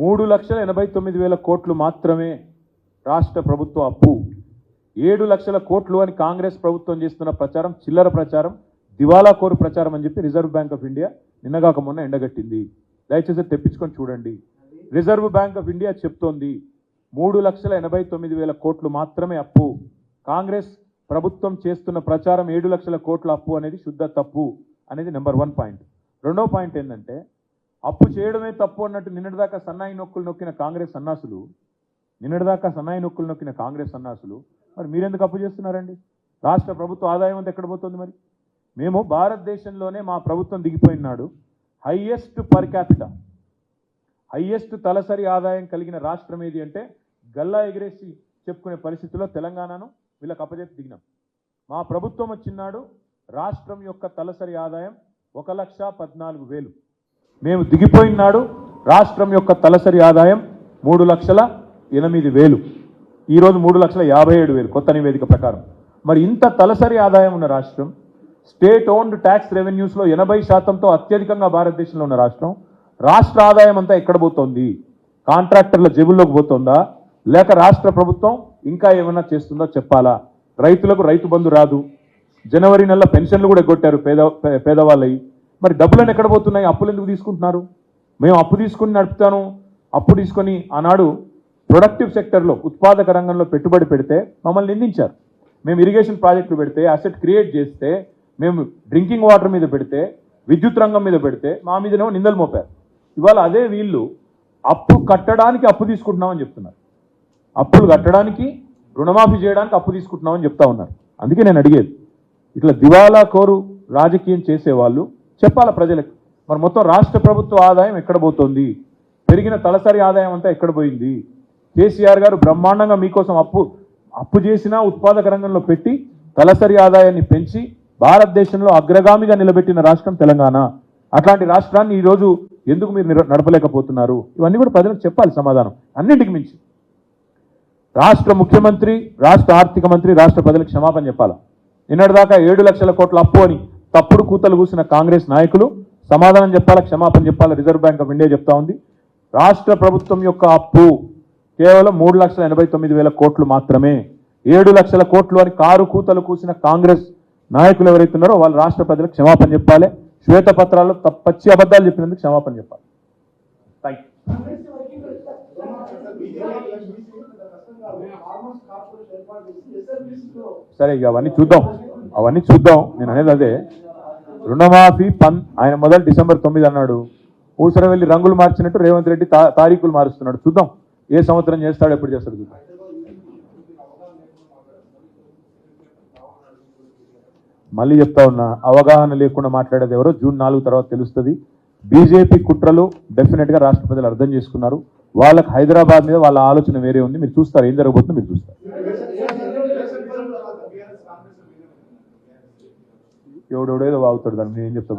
మూడు లక్షల ఎనభై తొమ్మిది వేల కోట్లు మాత్రమే రాష్ట్ర ప్రభుత్వ అప్పు. ఏడు లక్షల కోట్లు అని కాంగ్రెస్ ప్రభుత్వం చేస్తున్న ప్రచారం చిల్లర ప్రచారం దివాలా కోరు ప్రచారం అని చెప్పి రిజర్వ్ బ్యాంక్ ఆఫ్ ఇండియా నిన్నగాక మొన్న ఎండగట్టింది. దయచేసి తెప్పించుకొని చూడండి. రిజర్వ్ బ్యాంక్ ఆఫ్ ఇండియా చెప్తోంది మూడు లక్షల ఎనభై తొమ్మిది వేల కోట్లు మాత్రమే అప్పు. కాంగ్రెస్ ప్రభుత్వం చేస్తున్న ప్రచారం ఏడు లక్షల కోట్ల అప్పు అనేది శుద్ధ తప్పు అనేది నెంబర్ వన్ పాయింట్. రెండో పాయింట్ ఏంటంటే అప్పు చేయడమే తప్పు అన్నట్టు నిన్నటిదాకా సన్నాయి నొక్కులు నొక్కిన కాంగ్రెస్ సన్నాసులు నిన్నటిదాకా సన్నాయి నొక్కులు నొక్కిన కాంగ్రెస్ సన్నాసులు మరి మీరెందుకు అప్పు చేస్తున్నారండి? రాష్ట్ర ప్రభుత్వ ఆదాయం అంతా ఎక్కడ పోతుంది మరి? మేము భారతదేశంలోనే మా ప్రభుత్వం దిగిపోయినాడు హయ్యెస్ట్ పర్ క్యాపిటల్ హైయెస్ట్ తలసరి ఆదాయం కలిగిన రాష్ట్రం ఏది అంటే గల్లా ఎగిరేసి చెప్పుకునే పరిస్థితిలో తెలంగాణను వీళ్ళకి అప్పజెప్పి దిగినాం. మా ప్రభుత్వం వచ్చినాడు రాష్ట్రం యొక్క తలసరి ఆదాయం ఒక లక్ష పద్నాలుగు వేలు. మేము దిగిపోయినాడు రాష్ట్రం యొక్క తలసరి ఆదాయం మూడు లక్షల ఎనిమిది వేలు. ఈరోజు మూడు లక్షల యాభై ఏడు వేలు కొత్త నివేదిక ప్రకారం. మరి ఇంత తలసరి ఆదాయం ఉన్న రాష్ట్రం స్టేట్ ఓన్డ్ ట్యాక్స్ రెవెన్యూస్లో ఎనభై శాతంతో అత్యధికంగా భారతదేశంలో ఉన్న రాష్ట్రం రాష్ట్ర ఆదాయం అంతా ఎక్కడ పోతోంది? కాంట్రాక్టర్ల జేబుల్లోకి పోతుందా? లేక రాష్ట్ర ప్రభుత్వం ఇంకా ఏమైనా చేస్తుందో చెప్పాలా? రైతులకు రైతు బంధు రాదు. జనవరి నెల పెన్షన్లు కూడా ఎగ్గొట్టారు పేద పేదవాళ్ళవి మరి డబ్బులను ఎక్కడ పోతున్నాయి? అప్పులు ఎందుకు తీసుకుంటున్నారు? మేము అప్పు తీసుకుని నడుపుతాను. అప్పు తీసుకొని ఆనాడు ప్రొడక్టివ్ సెక్టర్లో ఉత్పాదక రంగంలో పెట్టుబడి పెడితే మమ్మల్ని నిందించారు. మేము ఇరిగేషన్ ప్రాజెక్టులు పెడితే అసెట్ క్రియేట్ చేస్తే మేము డ్రింకింగ్ వాటర్ మీద పెడితే విద్యుత్ రంగం మీద పెడితే మా మీదనేమో నిందలు మోపారు. ఇవాళ అదే వీళ్ళు అప్పు కట్టడానికి అప్పు తీసుకుంటున్నామని చెప్తున్నారు. అప్పులు కట్టడానికి రుణమాఫీ చేయడానికి అప్పు తీసుకుంటున్నామని చెప్తా ఉన్నారు. అందుకే నేను అడిగేది ఇట్లా దివాలా కోరు రాజకీయం చేసేవాళ్ళు చెప్పాలి ప్రజలకు? మరి మొత్తం రాష్ట్ర ప్రభుత్వ ఆదాయం ఎక్కడ పోతుంది? పెరిగిన తలసరి ఆదాయం అంతా ఎక్కడ పోయింది? కేసీఆర్ గారు బ్రహ్మాండంగా మీకోసం అప్పు అప్పు చేసినా ఉత్పాదక రంగంలో పెట్టి తలసరి ఆదాయాన్ని పెంచి భారతదేశంలో అగ్రగామిగా నిలబెట్టిన రాష్ట్రం తెలంగాణ. అట్లాంటి రాష్ట్రాన్ని ఈరోజు ఎందుకు మీరు నడపలేకపోతున్నారు? ఇవన్నీ కూడా ప్రజలకు చెప్పాలి సమాధానం. అన్నింటికి మించి. రాష్ట్ర ముఖ్యమంత్రి రాష్ట్ర ఆర్థిక మంత్రి రాష్ట్ర ప్రజలకు క్షమాపణ చెప్పాలా? నిన్నటిదాకా ఏడు లక్షల కోట్ల అప్పు అని తప్పుడు కూతలు కూసిన కాంగ్రెస్ నాయకులు సమాధానం చెప్పాలా క్షమాపణ చెప్పాలా రిజర్వ్ బ్యాంక్ ఆఫ్ ఇండియా చెప్తా ఉంది. రాష్ట్ర ప్రభుత్వం యొక్క అప్పు కేవలం మూడు లక్షల ఎనభై తొమ్మిది వేల కోట్లు మాత్రమే. ఏడు లక్షల కోట్లు అని కారు కూతలు కూసిన కాంగ్రెస్ నాయకులు ఎవరైతే ఉన్నారో వాళ్ళు రాష్ట్ర ప్రజలకు క్షమాపణ చెప్పాలి. శ్వేతపత్రాల్లో పచ్చి అబద్ధాలు చెప్పినందుకు క్షమాపణ చెప్పాలి. థ్యాంక్ సరే ఇక అవన్నీ చూద్దాం. అవన్నీ చూద్దాం. నేను అనేది అదే. రుణమాఫీ పన్ ఆయన మొదలు డిసెంబర్ తొమ్మిది అన్నాడు. ఊసర వెళ్ళి రంగులు మార్చినట్టు రేవంత్ రెడ్డి తా- తారీఖులు మారుస్తున్నాడు. చూద్దాం ఏ సంవత్సరం చేస్తాడు ఎప్పుడు చేస్తాడు చూద్దాం. మళ్ళీ చెప్తా ఉన్నా అవగాహన లేకుండా మాట్లాడేది ఎవరో జూన్ నాలుగు తర్వాత తెలుస్తుంది. బీజేపీ కుట్రలు డెఫినెట్గా రాష్ట్ర ప్రజలు అర్థం చేసుకున్నారు. వాళ్ళకి హైదరాబాద్ మీద వాళ్ళ ఆలోచన వేరే ఉంది. మీరు చూస్తారు ఏం జరగబోతుందో మీరు చూస్తారు. ఎవడెవడేదో వాగుతాడు దాన్ని నేను ఏం చెప్తా